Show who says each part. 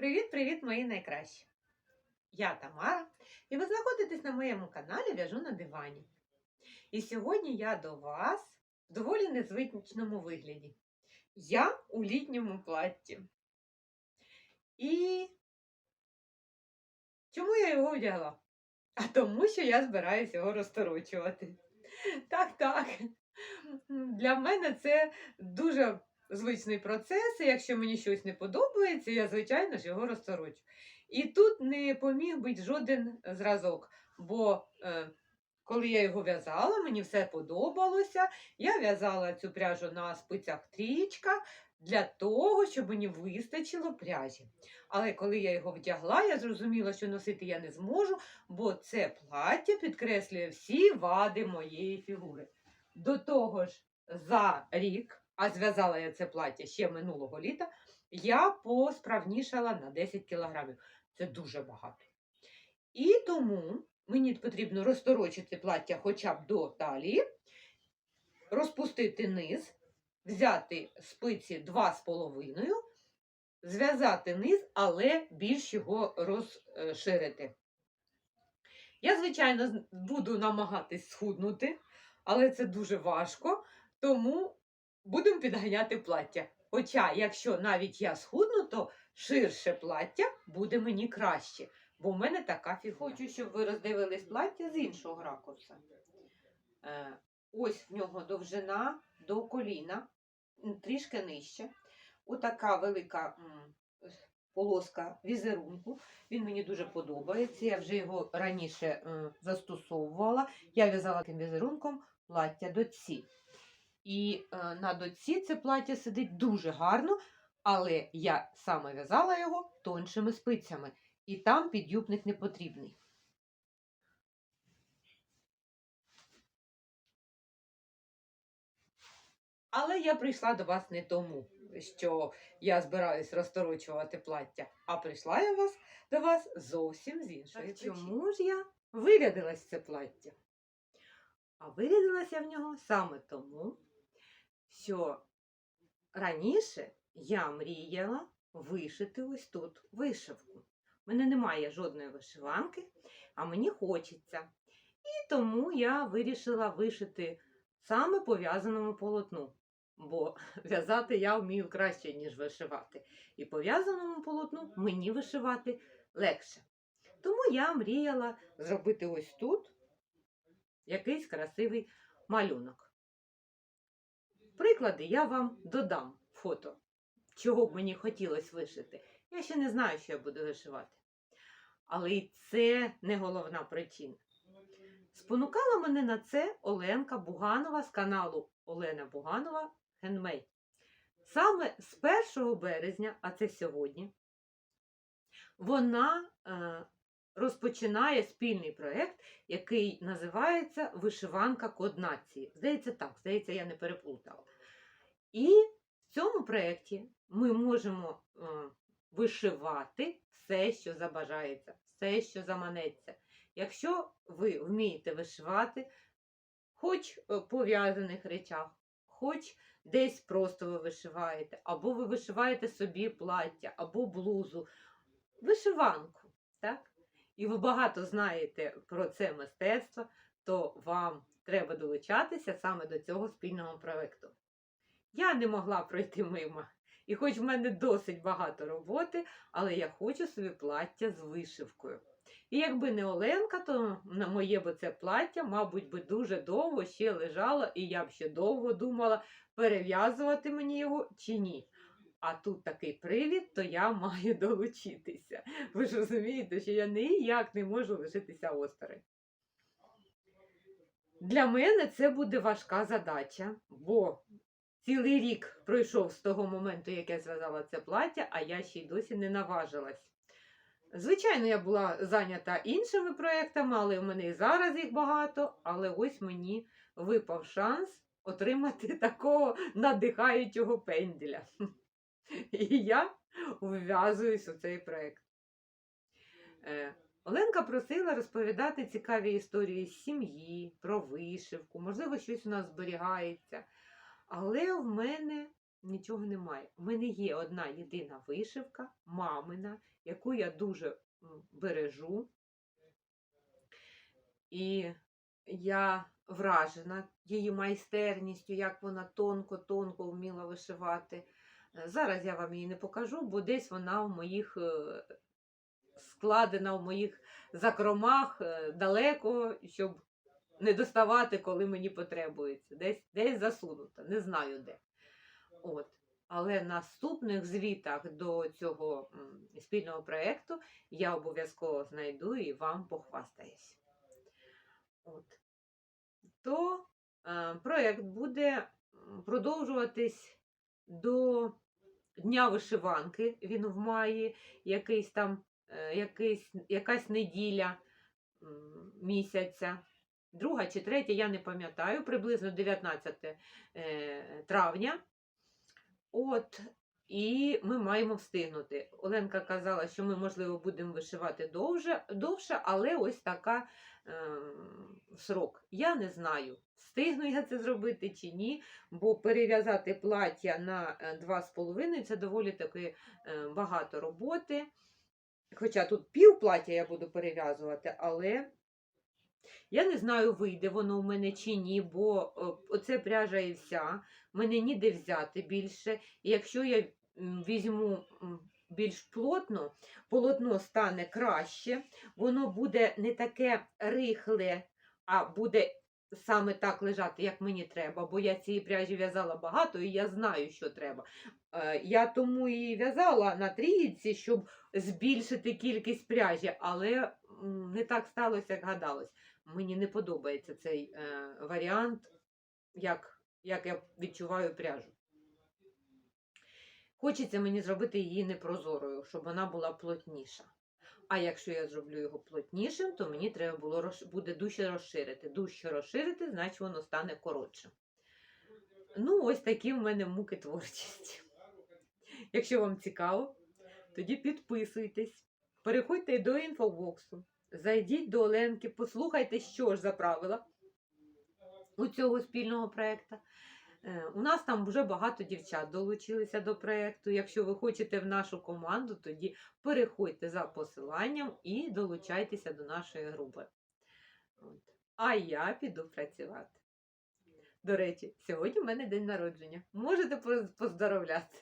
Speaker 1: Привіт-привіт, мої найкращі! Я Тамара, і ви знаходитесь на моєму каналі В'яжу на дивані. І сьогодні я до вас в доволі незвичному вигляді. Я у літньому платті. І чому я його одягла? А тому, що я збираюся його розторочувати. Так, так. Для мене це дуже звичний процес, і якщо мені щось не подобається, я, звичайно ж, його розторочу. І тут не поміг бути жоден зразок, бо е, коли я його в'язала, мені все подобалося. Я в'язала цю пряжу на спицях трічка для того, щоб мені вистачило пряжі. Але коли я його вдягла, я зрозуміла, що носити я не зможу, бо це плаття підкреслює всі вади моєї фігури. До того ж, за рік, а зв'язала я це плаття ще минулого літа, я посправнішала на 10 кілограмів. Це дуже багато. І тому мені потрібно розторочити плаття хоча б до талії, розпустити низ, взяти спиці 2,5, зв'язати низ, але більш його розширити. Я, звичайно, буду намагатись схуднути, але це дуже важко, тому будемо підганяти плаття. Хоча, якщо навіть я схудну, то ширше плаття буде мені краще, бо в мене така фігура. Хочу, щоб ви роздивились плаття з іншого ракурсу. Е, ось в нього довжина до коліна, трішки нижче. Отака велика полоска візерунку. Він мені дуже подобається. Я вже його раніше е, застосовувала. Я в'язала таким візерунком плаття доці. І е, на доці це плаття сидить дуже гарно, але я саме в'язала його тоншими спицями, і там підюбник не потрібний. Але я прийшла до вас не тому, що я збираюсь розторочувати плаття, а прийшла я вас до вас зовсім з іншої
Speaker 2: Так чому
Speaker 1: ж я вирядилась це плаття? А вирядилася в нього саме тому, що раніше я мріяла вишити ось тут вишивку. У мене немає жодної вишиванки, а мені хочеться. І тому я вирішила вишити саме по в'язаному полотну. Бо в'язати я вмію краще, ніж вишивати. І по в'язаному полотну мені вишивати легше. Тому я мріяла зробити ось тут якийсь красивий малюнок. Приклади я вам додам фото, чого б мені хотілося вишити. Я ще не знаю, що я буду вишивати. Але і це не головна причина. Спонукала мене на це Оленка Буганова з каналу Олена Буганова Handmade. Саме з 1 березня, а це сьогодні, вона е, розпочинає спільний проєкт, який називається Вишиванка Код нації. Здається, так, здається, я не переплутала. І в цьому проєкті ми можемо е, вишивати все, що забажається, все, що заманеться. Якщо ви вмієте вишивати, хоч е, по в'язаних речах, хоч десь просто ви вишиваєте, або ви вишиваєте собі плаття, або блузу, вишиванку, так? І ви багато знаєте про це мистецтво, то вам треба долучатися саме до цього спільного проєкту. Я не могла пройти мимо. І хоч в мене досить багато роботи, але я хочу собі плаття з вишивкою. І якби не Оленка, то на моє би це плаття, мабуть, би дуже довго ще лежало, і я б ще довго думала, перев'язувати мені його чи ні. А тут такий привід, то я маю долучитися. Ви ж розумієте, що я ніяк не можу лишитися осторонь. Для мене це буде важка задача, бо цілий рік пройшов з того моменту, як я зв'язала це плаття, а я ще й досі не наважилась. Звичайно, я була зайнята іншими проєктами, але в мене і зараз їх багато. Але ось мені випав шанс отримати такого надихаючого пенделя. І я вв'язуюсь у цей проєкт. Е, Оленка просила розповідати цікаві історії з сім'ї, про вишивку, можливо, щось у нас зберігається. Але в мене нічого немає. В мене є одна єдина вишивка, мамина, яку я дуже бережу. І я вражена її майстерністю, як вона тонко-тонко вміла вишивати. Е, Зараз я вам її не покажу, бо десь вона в моїх е, складена в моїх закромах е, далеко, щоб не доставати, коли мені потребується. Десь, десь засунута, не знаю де. От. Але наступних звітах до цього спільного проєкту я обов'язково знайду і вам похвастаюсь. От. То е, проєкт буде продовжуватись до Дня вишиванки. Він в маї, якийсь там, е, якийсь, якась неділя місяця. Друга чи третя, я не пам'ятаю, приблизно 19 е, травня. От, і ми маємо встигнути. Оленка казала, що ми, можливо, будемо вишивати довше, довше але ось така ем, срок. Я не знаю, встигну я це зробити чи ні, бо перев'язати плаття на е, 2,5 це доволі таки е, багато роботи. Хоча тут пів плаття я буду перев'язувати, але я не знаю, вийде воно у мене чи ні, бо е, оце пряжа і вся. Мене ніде взяти більше. І якщо я візьму більш плотно, полотно стане краще, воно буде не таке рихле, а буде саме так лежати, як мені треба, бо я цієї пряжі в'язала багато і я знаю, що треба. Е, Я тому і в'язала на трійці, щоб збільшити кількість пряжі, але не так сталося, як гадалось. Мені не подобається цей е, варіант, як, як я відчуваю пряжу. Хочеться мені зробити її непрозорою, щоб вона була плотніша. А якщо я зроблю його плотнішим, то мені треба було буде дужче розширити. Дужче розширити, значить воно стане коротшим. Ну, ось такі в мене муки творчості. Якщо вам цікаво, тоді підписуйтесь, переходьте до інфобоксу, зайдіть до Оленки, послухайте, що ж за правила у цього спільного проєкту. Е, У нас там вже багато дівчат долучилися до проєкту. Якщо ви хочете в нашу команду, тоді переходьте за посиланням і долучайтеся до нашої групи. От. А я піду працювати. До речі, сьогодні в мене день народження. Можете поздоровляти.